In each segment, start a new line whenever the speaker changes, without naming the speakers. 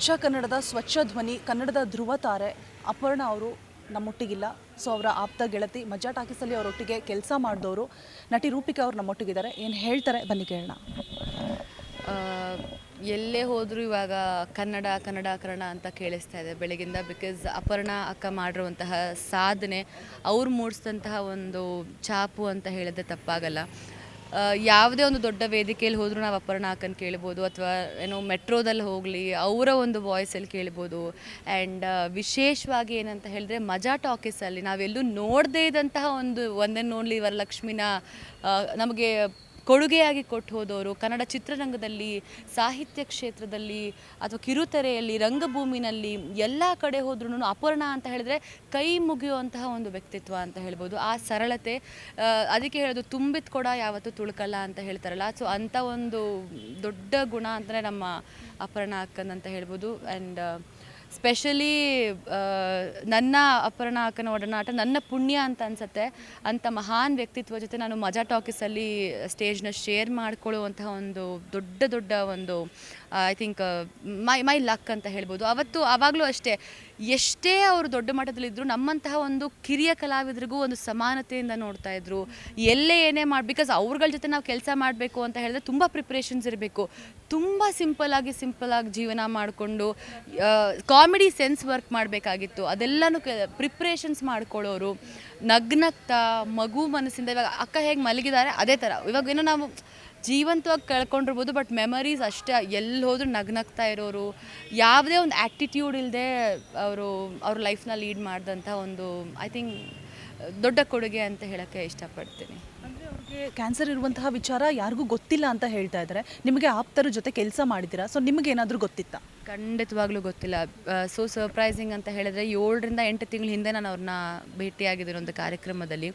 ಸ್ವಚ್ಛ ಕನ್ನಡದ ಸ್ವಚ್ಛ ಧ್ವನಿ, ಕನ್ನಡದ ಧ್ರುವ ತಾರೆ ಅಪರ್ಣ ಅವರು ನಮ್ಮೊಟ್ಟಿಗಿಲ್ಲ. ಸೊ, ಅವರ ಆಪ್ತ ಗೆಳತಿ ಮಜಾ ಟಾಕಿಸಲ್ಲಿ ಅವರೊಟ್ಟಿಗೆ ಕೆಲಸ ಮಾಡಿದವರು ನಟಿ ರೂಪಿಕಾ ಅವ್ರು ನಮ್ಮೊಟ್ಟಿಗಿದ್ದಾರೆ. ಏನು ಹೇಳ್ತಾರೆ? ಬನ್ನಿ ಕೇಳೋಣ.
ಎಲ್ಲೇ ಹೋದರೂ ಇವಾಗ ಕನ್ನಡ ಕನ್ನಡ ಕನ್ನಡ ಅಂತ ಕೇಳಿಸ್ತಾ ಇದೆ ಬೆಳಗಿಂದ ಬಿಕಾಸ್ ಅಪರ್ಣ ಅಕ್ಕ ಮಾಡಿರುವಂತಹ ಸಾಧನೆ, ಅವ್ರು ಮೂಡಿಸಿದಂತಹ ಒಂದು ಛಾಪು ಅಂತ ಹೇಳಿದ್ರೆ ತಪ್ಪಾಗಲ್ಲ. ಯಾವುದೇ ಒಂದು ದೊಡ್ಡ ವೇದಿಕೆಯಲ್ಲಿ ಹೋದರೂ ನಾವು ಅಪರ್ಣ ಹಾಕನ್ ಕೇಳ್ಬೋದು ಅಥವಾ ಏನೋ ಮೆಟ್ರೋದಲ್ಲಿ ಹೋಗಲಿ, ಅವರ ಒಂದು ವಾಯ್ಸಲ್ಲಿ ಕೇಳ್ಬೋದು. ಆ್ಯಂಡ್ ವಿಶೇಷವಾಗಿ ಏನಂತ ಹೇಳಿದ್ರೆ ಮಜಾ ಟಾಕೀಸಲ್ಲಿ ನಾವೆಲ್ಲೂ ನೋಡದೇ ಇದ್ದಂತಹ ಒಂದು ಒಂದೇ ನೋಡಲಿ, ವರಲಕ್ಷ್ಮಿನ ನಮಗೆ ಕೊಡುಗೆಯಾಗಿ ಕೊಟ್ಟು ಹೋದವರು ಕನ್ನಡ ಚಿತ್ರರಂಗದಲ್ಲಿ ಸಾಹಿತ್ಯ ಕ್ಷೇತ್ರದಲ್ಲಿ ಅಥವಾ ಕಿರುತೆರೆಯಲ್ಲಿ, ರಂಗಭೂಮಿನಲ್ಲಿ ಎಲ್ಲ ಕಡೆ ಹೋದ್ರೂ ಅಪರ್ಣ ಅಂತ ಹೇಳಿದ್ರೆ ಕೈ ಮುಗಿಯುವಂತಹ ಒಂದು ವ್ಯಕ್ತಿತ್ವ ಅಂತ ಹೇಳ್ಬೋದು. ಆ ಸರಳತೆ ಅದಕ್ಕೆ ಹೇಳೋದು ತುಂಬಿದ ಕೊಡ ಯಾವತ್ತೂ ತುಳುಕಲ್ಲ ಅಂತ ಹೇಳ್ತಾರಲ್ಲ. ಸೊ ಅಂಥ ಒಂದು ದೊಡ್ಡ ಗುಣ ಅಂತಲೇ ನಮ್ಮ ಅಪರ್ಣ ಅಕ್ಕನ್ ಅಂತ ಹೇಳ್ಬೋದು. ಆ್ಯಂಡ್ ಸ್ಪೆಷಲಿ ನನ್ನ ಅಪರ್ಣ ಅಕ್ಕನ ಒಡನಾಟ ನನ್ನ ಪುಣ್ಯ ಅಂತ ಅನ್ಸುತ್ತೆ. ಅಂಥ ಮಹಾನ್ ವ್ಯಕ್ತಿತ್ವ ಜೊತೆ ನಾನು ಮಜಾ ಟಾಕೀಸಲ್ಲಿ ಸ್ಟೇಜ್ನ ಶೇರ್ ಮಾಡ್ಕೊಳ್ಳುವಂತಹ ಒಂದು ದೊಡ್ಡ ದೊಡ್ಡ ಒಂದು I think my my luck ಅಂತ ಹೇಳ್ಬೋದು. ಅವತ್ತು ಆವಾಗಲೂ ಅಷ್ಟೇ, ಎಷ್ಟೇ ಅವರು ದೊಡ್ಡ ಮಟ್ಟದಲ್ಲಿದ್ದರು ನಮ್ಮಂತಹ ಒಂದು ಕಿರಿಯ ಕಲಾವಿದರಿಗೂ ಒಂದು ಸಮಾನತೆಯಿಂದ ನೋಡ್ತಾ ಇದ್ರು. ಎಲ್ಲೇ ಏನೇ ಮಾಡಿ ಬಿಕಾಸ್ ಅವ್ರಗಳ ಜೊತೆ ನಾವು ಕೆಲಸ ಮಾಡಬೇಕು ಅಂತ ಹೇಳಿದ್ರೆ ತುಂಬ ಪ್ರಿಪ್ರೇಷನ್ಸ್ ಇರಬೇಕು. ತುಂಬ ಸಿಂಪಲ್ ಆಗಿ ಸಿಂಪಲ್ ಆಗಿ ಜೀವನ ಮಾಡಿಕೊಂಡು ಕಾಮಿಡಿ ಸೆನ್ಸ್ ವರ್ಕ್ ಮಾಡಬೇಕಾಗಿತ್ತು. ಅದೆಲ್ಲನೂ ಪ್ರಿಪ್ರೇಷನ್ಸ್ ಮಾಡ್ಕೊಳ್ಳೋರು. ನಗ್ನಗ್ತಾ, ಮಗು ಮನಸ್ಸಿಂದ ಇವಾಗ ಅಕ್ಕ ಹೇಗೆ ಮಲಗಿದ್ದಾರೆ ಅದೇ ಥರ ಇವಾಗ ಏನೋ ನಾವು ಜೀವಂತವಾಗಿ ಕಳ್ಕೊಂಡಿರ್ಬೋದು, ಬಟ್ ಮೆಮರೀಸ್ ಅಷ್ಟೇ. ಎಲ್ಲಿ ಹೋದರೂ ನಗ್ನಗ್ತಾ ಇರೋರು, ಯಾವುದೇ ಒಂದು ಆ್ಯಟಿಟ್ಯೂಡ್ ಇಲ್ಲದೆ ಅವರು, ಅವ್ರ ಲೈಫ್ನ ಲೀಡ್ ಮಾಡಿದಂಥ ಒಂದು, ಐ ಥಿಂಕ್, ದೊಡ್ಡ ಕೊಡುಗೆ ಅಂತ ಹೇಳೋಕ್ಕೆ ಇಷ್ಟಪಡ್ತೀನಿ.
ಕ್ಯಾನ್ಸರ್ ಇರುವಂತಹ ವಿಚಾರ ಯಾರಿಗೂ ಗೊತ್ತಿಲ್ಲ ಅಂತ ಹೇಳ್ತಾ ಇದ್ದಾರೆ. ನಿಮಗೆ ಆಪ್ತರ ಜೊತೆ ಕೆಲಸ ಮಾಡಿದ್ದೀರಾ? ಸೊ ನಿಮಗೆ ಏನಾದರೂ ಗೊತ್ತಿತ್ತಾ?
ಖಂಡಿತವಾಗ್ಲೂ ಗೊತ್ತಿಲ್ಲ. ಸೊ ಸರ್ಪ್ರೈಸಿಂಗ್ ಅಂತ ಹೇಳಿದ್ರೆ ಏಳರಿಂದ ಎಂಟು ತಿಂಗಳ ಹಿಂದೆ ನಾನು ಅವ್ರನ್ನ ಭೇಟಿಯಾಗಿದ್ದೀನಿ ಒಂದು ಕಾರ್ಯಕ್ರಮದಲ್ಲಿ.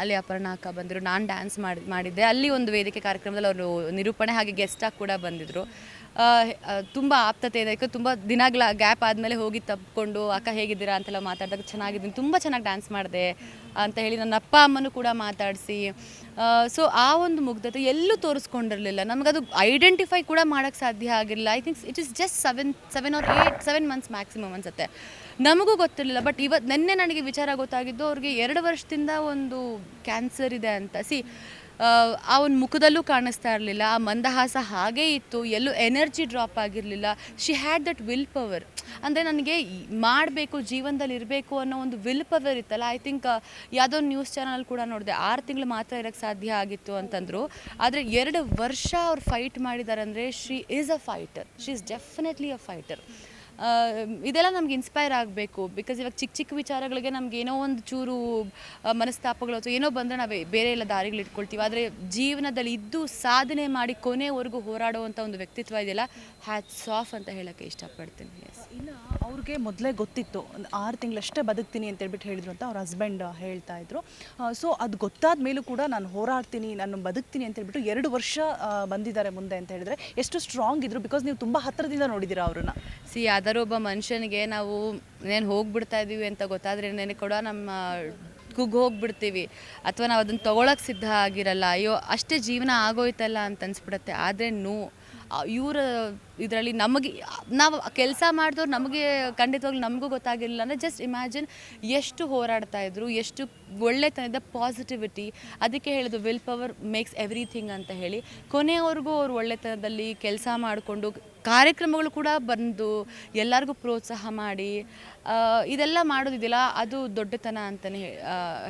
ಅಲ್ಲಿ ಅಪರ್ಣ ಅಕ್ಕ ಬಂದರು. ನಾನು ಡ್ಯಾನ್ಸ್ ಮಾಡಿ, ಮಾಡಿದ್ದೆ. ಅಲ್ಲಿ ಒಂದು ವೇದಿಕೆ ಕಾರ್ಯಕ್ರಮದಲ್ಲಿ ಅವರು ನಿರೂಪಣೆ ಹಾಗೆ ಗೆಸ್ಟಾಗಿ ಕೂಡ ಬಂದಿದ್ದರು ತುಂಬ ಆಪ್ತತೆ ಇದೆ. ಯಾಕೆ ತುಂಬ ದಿನಗಳ ಗ್ಯಾಪ್ ಆದಮೇಲೆ ಹೋಗಿ ತಪ್ಪಿಕೊಂಡು ಅಕ್ಕ ಹೇಗಿದ್ದೀರಾ? ಅಂತೆಲ್ಲ ಮಾತಾಡಿದಾಗ ಚೆನ್ನಾಗಿದ್ದೀನಿ. ತುಂಬ ಚೆನ್ನಾಗಿ ಡ್ಯಾನ್ಸ್ ಮಾಡಿದೆ ಅಂತ ಹೇಳಿ ನನ್ನ ಅಪ್ಪ ಅಮ್ಮನೂ ಕೂಡ ಮಾತಾಡಿಸಿ. ಸೊ ಆ ಒಂದು ಮುಗ್ಧತೆ ಎಲ್ಲೂ ತೋರಿಸ್ಕೊಂಡಿರಲಿಲ್ಲ. ನಮಗದು ಐಡೆಂಟಿಫೈ ಕೂಡ ಮಾಡೋಕ್ಕೆ ಸಾಧ್ಯ ಆಗಿರಲಿಲ್ಲ. I think it is just seven seven or eight seven months maximum ಅನ್ಸುತ್ತೆ. ನಮಗೂ ಗೊತ್ತಿರಲಿಲ್ಲ ಬಟ್ ಇವತ್ತು ನಿನ್ನೆ ನನಗೆ ವಿಚಾರ ಗೊತ್ತಾಗಿದ್ದು ಅವ್ರಿಗೆ ಎರಡು ವರ್ಷದಿಂದ ಒಂದು ಕ್ಯಾನ್ಸರ್ ಇದೆ ಅಂತ. ಸಿ ಆ ಒಂದು ಮುಖದಲ್ಲೂ ಕಾಣಿಸ್ತಾ ಇರಲಿಲ್ಲ. ಆ ಮಂದಹಾಸ ಹಾಗೇ ಇತ್ತು. ಎಲ್ಲೂ ಎನರ್ಜಿ ಡ್ರಾಪ್ ಆಗಿರಲಿಲ್ಲ. She had that will power ಅಂದರೆ ನನಗೆ ಮಾಡಬೇಕು, ಜೀವನದಲ್ಲಿ ಇರಬೇಕು ಅನ್ನೋ ಒಂದು ವಿಲ್ ಪವರ್ ಇತ್ತಲ್ಲ ಐ ಥಿಂಕ್ ಯಾವುದೋ ನ್ಯೂಸ್ ಚಾನಲ್ ಕೂಡ ನೋಡಿದೆ. ಆರು ತಿಂಗಳು ಮಾತ್ರ ಇರೋಕ್ಕೆ ಸಾಧ್ಯ ಆಗಿತ್ತು ಅಂತಂದರು. ಆದರೆ ಎರಡು ವರ್ಷ ಅವ್ರು ಫೈಟ್ ಮಾಡಿದ್ದಾರೆ ಅಂದರೆ she is a fighter she is definitely a fighter ಇದೆಲ್ಲ ನಮ್ಗೆ ಇನ್ಸ್ಪೈರ್ ಆಗಬೇಕು. ಬಿಕಾಸ್ ಇವಾಗ ಚಿಕ್ಕ ಚಿಕ್ಕ ವಿಚಾರಗಳಿಗೆ ನಮ್ಗೆ ಏನೋ ಒಂದು ಚೂರು ಮನಸ್ತಾಪಗಳು ಅಥವಾ ಏನೋ ಬಂದರೆ ನಾವು ಬೇರೆ ಎಲ್ಲ ದಾರಿಗಳು ಇಟ್ಕೊಳ್ತೀವಿ. ಆದರೆ ಜೀವನದಲ್ಲಿ ಇದ್ದು ಸಾಧನೆ ಮಾಡಿ ಕೊನೆವರೆಗೂ ಹೋರಾಡುವಂಥ ಒಂದು ವ್ಯಕ್ತಿತ್ವ ಇದೆಯಲ್ಲ ಹ್ಯಾಟ್ಸ್ ಆಫ್ ಅಂತ ಹೇಳೋಕ್ಕೆ ಇಷ್ಟಪಡ್ತೀನಿ. ಎಸ್
ಅವ್ರಿಗೆ ಮೊದಲೇ ಗೊತ್ತಿತ್ತು, ಆರು ತಿಂಗಳಷ್ಟೇ ಬದುಕ್ತೀನಿ ಅಂತ ಹೇಳ್ಬಿಟ್ಟು ಹೇಳಿದ್ರು ಅಂತ ಅವ್ರ ಹಸ್ಬೆಂಡ್ ಹೇಳ್ತಾ ಇದ್ರು. ಸೊ ಅದು ಗೊತ್ತಾದ ಮೇಲೂ ಕೂಡ ನಾನು ಹೋರಾಡ್ತೀನಿ, ನಾನು ಬದುಕ್ತೀನಿ ಅಂತ ಹೇಳ್ಬಿಟ್ಟು ಎರಡು ವರ್ಷ ಬಂದಿದ್ದಾರೆ ಮುಂದೆ ಅಂತ ಹೇಳಿದ್ರೆ ಎಷ್ಟು ಸ್ಟ್ರಾಂಗ್ ಇದ್ರು ಬಿಕಾಸ್ ನೀವು ತುಂಬ ಹತ್ತಿರದಿಂದ ನೋಡಿದ್ದೀರಾ ಅವ್ರನ್ನ.
ಸಿ ಯಾವ್ದಾದ್ರು ಒಬ್ಬ ಮನುಷ್ಯನಿಗೆ ನಾವು ಏನು ಹೋಗ್ಬಿಡ್ತಾ ಇದ್ದೀವಿ ಅಂತ ಗೊತ್ತಾದ್ರೆ ನೆನೆ ಕೂಡ ನಮ್ಮ ಕುಗ್ಗಿ ಹೋಗ್ಬಿಡ್ತೀವಿ. ಅಥವಾ ನಾವು ಅದನ್ನು ತೊಗೊಳಕ್ಕೆ ಸಿದ್ಧ ಆಗಿರಲ್ಲ. ಅಯ್ಯೋ, ಅಷ್ಟೇ ಜೀವನ ಆಗೋಯ್ತಲ್ಲ ಅಂತ ಅನ್ಸ್ಬಿಡುತ್ತೆ. ಆದರೆ ನೋ ಇವರ ಇದರಲ್ಲಿ ನಮಗೆ, ನಾವು ಕೆಲಸ ಮಾಡಿದವ್ರು ನಮಗೆ ಖಂಡಿತವಾಗ್ಲೂ ನಮಗೂ ಗೊತ್ತಾಗಿರಲಿಲ್ಲ ಅಂದರೆ ಜಸ್ಟ್ ಇಮ್ಯಾಜಿನ್ ಎಷ್ಟು ಹೋರಾಡ್ತಾ ಇದ್ರು, ಎಷ್ಟು ಒಳ್ಳೆತನದ ಪಾಸಿಟಿವಿಟಿ ಅದಕ್ಕೆ ಹೇಳೋದು ವಿಲ್ ಪವರ್ ಮೇಕ್ಸ್ ಎವ್ರಿಥಿಂಗ್ ಅಂತ ಹೇಳಿ. ಕೊನೆಯವರೆಗೂ ಅವರು ಒಳ್ಳೆತನದಲ್ಲಿ ಕೆಲಸ ಮಾಡಿಕೊಂಡು ಕಾರ್ಯಕ್ರಮಗಳು ಕೂಡ ಬಂದು ಎಲ್ಲರಿಗೂ ಪ್ರೋತ್ಸಾಹ ಮಾಡಿ ಇದೆಲ್ಲ ಮಾಡೋದಿದೆಯಲ್ಲ, ಅದು ದೊಡ್ಡತನ ಅಂತಲೇ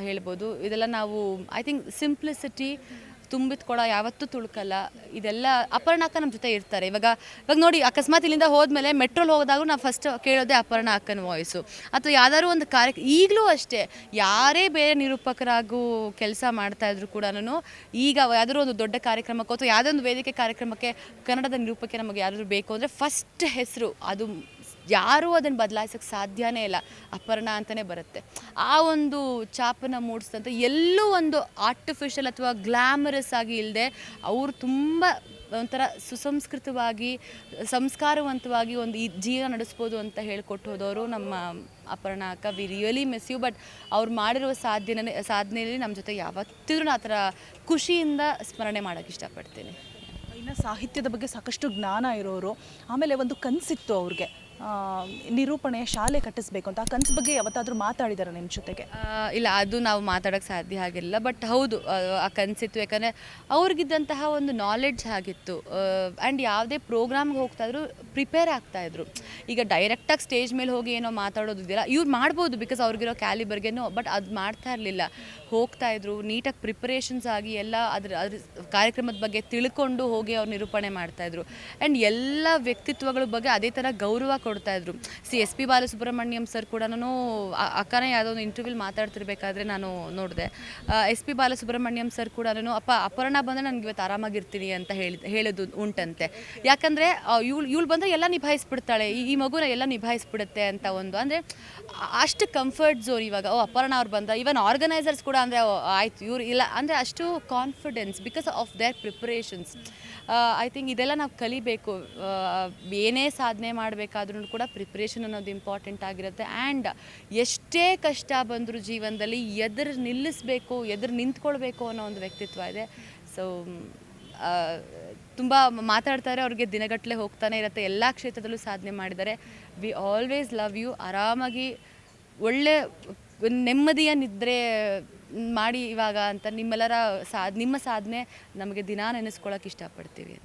ಹೇಳ್ಬೋದು. ಇದೆಲ್ಲ ನಾವು ಐ ಥಿಂಕ್ ಸಿಂಪ್ಲಿಸಿಟಿ ತುಂಬಿದ ಕೊಡ ಯಾವತ್ತೂ ತುಳುಕಲ್ಲ. ಇದೆಲ್ಲ ಅಪರ್ಣ ನಮ್ಮ ಜೊತೆ ಇರ್ತಾರೆ. ಇವಾಗ ಇವಾಗ ನೋಡಿ, ಅಕಸ್ಮಾತ್ ಇಲ್ಲಿಂದ ಹೋದ್ಮೇಲೆ ಮೆಟ್ರೋಲ್ ಹೋದಾಗ ನಾವು ಫಸ್ಟ್ ಕೇಳೋದೇ ಅಪರ್ಣ ಅಕ್ಕನ ವಾಯ್ಸು ಅಥವಾ ಯಾವ್ದಾದ್ರು ಒಂದು ಕಾರ್ಯ, ಈಗಲೂ ಅಷ್ಟೇ, ಯಾರೇ ಬೇರೆ ನಿರೂಪಕರಾಗೂ ಕೆಲಸ ಮಾಡ್ತಾ ಇದ್ರು ಕೂಡ ಈಗ ಯಾವ್ದಾದ್ರು ಒಂದು ದೊಡ್ಡ ಕಾರ್ಯಕ್ರಮಕ್ಕೆ ಅಥವಾ ಯಾವುದೋ ವೇದಿಕೆ ಕಾರ್ಯಕ್ರಮಕ್ಕೆ ಕನ್ನಡದ ನಿರೂಪಕ್ಕೆ ನಮಗೆ ಯಾರಾದ್ರೂ ಬೇಕು ಅಂದರೆ ಫಸ್ಟ್ ಹೆಸರು, ಅದು ಯಾರೂ ಅದನ್ನು ಬದಲಾಯಿಸೋಕ್ಕೆ ಸಾಧ್ಯವೇ ಇಲ್ಲ. ಅಪರ್ಣ ಅಂತಲೇ ಬರುತ್ತೆ. ಆ ಒಂದು ಚಾಪನ ಮೂಡಿಸಿದಂಥ ಎಲ್ಲೂ ಒಂದು ಆರ್ಟಿಫಿಷಿಯಲ್ ಅಥವಾ ಗ್ಲ್ಯಾಮರಸ್ ಆಗಿ ಇಲ್ಲದೆ ಅವರು ತುಂಬ ಒಂಥರ ಸುಸಂಸ್ಕೃತವಾಗಿ, ಸಂಸ್ಕಾರವಂತವಾಗಿ ಒಂದು ಈ ಜೀವನ ನಡೆಸ್ಬೋದು ಅಂತ ಹೇಳ್ಕೊಟ್ಟು ಹೋದವರು ನಮ್ಮ ಅಪರ್ಣ ಅಕ್ಕ. We really miss you but ಅವ್ರು ಮಾಡಿರುವ ಸಾಧನೆ ಸಾಧನೆಯಲ್ಲಿ ನಮ್ಮ ಜೊತೆ ಯಾವತ್ತಿದ್ರೂ ಆ ಥರ ಖುಷಿಯಿಂದ ಸ್ಮರಣೆ ಮಾಡೋಕ್ಕೆ ಇಷ್ಟಪಡ್ತೀನಿ.
ಇನ್ನು ಸಾಹಿತ್ಯದ ಬಗ್ಗೆ ಸಾಕಷ್ಟು ಜ್ಞಾನ ಇರೋರು. ಆಮೇಲೆ ಒಂದು ಕನಸಿತ್ತು ಅವ್ರಿಗೆ. ನಿರೂಪಣೆ ಶಾಲೆ ಕಟ್ಟಿಸ್ಬೇಕು ಅಂತ ಆ ಕನಸು ಬಗ್ಗೆ ಯಾವತ್ತಾದರೂ ಮಾತಾಡಿದಾರ ನಿಮ್ಮ ಜೊತೆಗೆ?
ಇಲ್ಲ ಅದು ನಾವು ಮಾತಾಡೋಕ್ಕೆ ಸಾಧ್ಯ ಆಗಿಲ್ಲ ಬಟ್ ಹೌದು ಆ, ಕನಸಿತ್ತು. ಯಾಕಂದರೆ ಅವ್ರಿಗಿದ್ದಂತಹ ಒಂದು ನಾಲೆಡ್ಜ್ ಆಗಿತ್ತು. ಆ್ಯಂಡ್ ಯಾವುದೇ ಪ್ರೋಗ್ರಾಮ್ಗೆ ಹೋಗ್ತಾ ಇದ್ರು ಪ್ರಿಪೇರ್ ಆಗ್ತಾ ಇದ್ರು. ಈಗ ಡೈರೆಕ್ಟಾಗಿ ಸ್ಟೇಜ್ ಮೇಲೆ ಹೋಗಿ ಏನೋ ಮಾತಾಡೋದು ಇದೆಯಲ್ಲ, ಇವ್ರು ಮಾಡ್ಬೋದು ಬಿಕಾಸ್ ಅವ್ರಿಗಿರೋ ಕ್ಯಾಲಿಬರ್ಗೇನೋ ಬಟ್ ಅದು ಮಾಡ್ತಾ ಇರಲಿಲ್ಲ. ಹೋಗ್ತಾ ಇದ್ರು ನೀಟಾಗಿ ಪ್ರಿಪರೇಷನ್ಸ್ ಆಗಿ ಎಲ್ಲ ಅದ್ರ ಅದ್ರ ಕಾರ್ಯಕ್ರಮದ ಬಗ್ಗೆ ತಿಳ್ಕೊಂಡು ಹೋಗಿ ಅವ್ರು ನಿರೂಪಣೆ ಮಾಡ್ತಾಯಿದ್ರು ಆ್ಯಂಡ್ ಎಲ್ಲ ವ್ಯಕ್ತಿತ್ವಗಳ ಬಗ್ಗೆ ಅದೇ ಥರ ಗೌರವ ಕೊಡ್ತಾಯಿದ್ರು C S P Balasubrahmanyam sir ಕೂಡ ಅಕ್ಕನೇ ಯಾವುದೋ ಒಂದು ಇಂಟರ್ವ್ಯೂಲ್ ಮಾತಾಡ್ತಿರ್ಬೇಕಾದ್ರೆ ನಾನು ನೋಡಿದೆ. ಎಸ್ ಪಿ ಬಾಲಸುಬ್ರಹ್ಮಣ್ಯಂ ಸರ್ ಕೂಡ ಅಪ್ಪ, ಅಪರ್ಣ ಬಂದರೆ ನನಗೆ ಇವತ್ತು ಆರಾಮಾಗಿರ್ತೀನಿ ಅಂತ ಹೇಳಿ, ಹೇಳೋದು ಉಂಟಂತೆ. ಯಾಕಂದರೆ ಇವಳು ಇವಳು ಬಂದರೆ ಎಲ್ಲ ನಿಭಾಯಿಸ್ಬಿಡ್ತಾಳೆ, ಈ ಈ ಮಗುನ ಎಲ್ಲ ನಿಭಾಯಿಸ್ಬಿಡುತ್ತೆ ಅಂತ ಒಂದು. ಅಂದರೆ ಅಷ್ಟು ಕಂಫರ್ಟ್ ಝೋನ್ ಇವಾಗ. ಓ, ಅಪರ್ಣ ಅವ್ರು ಬಂದ ಇವನ್ ಆರ್ಗನೈಸರ್ಸ್ ಕೂಡ ಅಂದರೆ ಆಯ್ತು, ಇವ್ರು ಇಲ್ಲ. ಅಂದರೆ ಅಷ್ಟು confidence because of their preparations I think ಇದೆಲ್ಲ ನಾವು ಕಲಿಬೇಕು. ಏನೇ ಸಾಧನೆ ಮಾಡಬೇಕಾದ್ರೂ ಕೂಡ ಪ್ರಿಪ್ರೇಷನ್ ಅನ್ನೋದು ಇಂಪಾರ್ಟೆಂಟ್ ಆಗಿರುತ್ತೆ. ಆ್ಯಂಡ್ ಎಷ್ಟೇ ಕಷ್ಟ ಬಂದರೂ ಜೀವನದಲ್ಲಿ ಎದುರು ನಿಲ್ಲಿಸಬೇಕು, ಎದುರು ನಿಂತ್ಕೊಳ್ಬೇಕು ಅನ್ನೋ ಒಂದು ವ್ಯಕ್ತಿತ್ವ ಇದೆ. ಸೊ ತುಂಬ ಮಾತಾಡ್ತಾರೆ, ಅವ್ರಿಗೆ ದಿನಗಟ್ಟಲೆ ಹೋಗ್ತಾನೆ ಇರುತ್ತೆ, ಎಲ್ಲ ಕ್ಷೇತ್ರದಲ್ಲೂ ಸಾಧನೆ ಮಾಡಿದ್ದಾರೆ. ವಿ ಆಲ್ವೇಸ್ ಲವ್ ಯು ಆರಾಮಾಗಿ ಒಳ್ಳೆ ನೆಮ್ಮದಿಯ ನಿದ್ರೆ ಮಾಡಿ ಇವಾಗ ಅಂತ ನಿಮ್ಮೆಲ್ಲರ ಸಾ ನಿಮ್ಮ ಸಾಧನೆ ನಮಗೆ ದಿನ ನೆನೆಸ್ಕೊಳ್ಳೋಕೆ ಇಷ್ಟಪಡ್ತೀವಿ